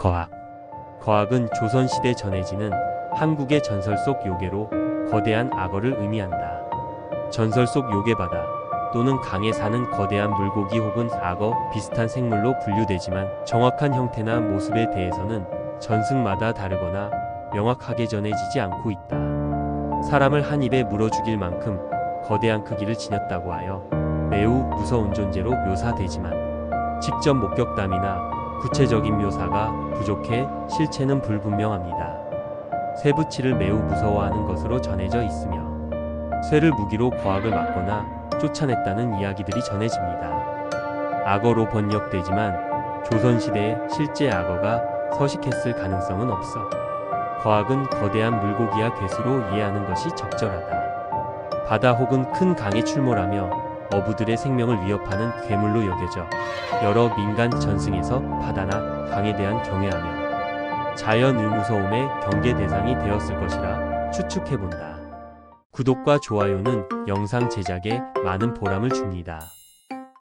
거학. 거학은 조선시대 전해지는 한국의 전설 속 요괴로 거대한 악어를 의미한다. 전설 속 요괴바다 또는 강에 사는 거대한 물고기 혹은 악어 비슷한 생물로 분류되지만 정확한 형태나 모습에 대해서는 전승마다 다르거나 명확하게 전해지지 않고 있다. 사람을 한 입에 물어 죽일 만큼 거대한 크기를 지녔다고 하여 매우 무서운 존재로 묘사되지만 직접 목격담이나 구체적인 묘사가 부족해 실체는 불분명합니다. 쇠붙이를 매우 무서워하는 것으로 전해져 있으며 쇠를 무기로 거학을 막거나 쫓아냈다는 이야기들이 전해집니다. 악어로 번역되지만 조선시대에 실제 악어가 서식했을 가능성은 없어 거학은 거대한 물고기와 괴수로 이해하는 것이 적절하다. 바다 혹은 큰 강에 출몰하며 어부들의 생명을 위협하는 괴물로 여겨져 여러 민간 전승에서 바다나 강에 대한 경외하며 자연 의 무서움의 경계 대상이 되었을 것이라 추측해본다. 구독과 좋아요는 영상 제작에 많은 보람을 줍니다.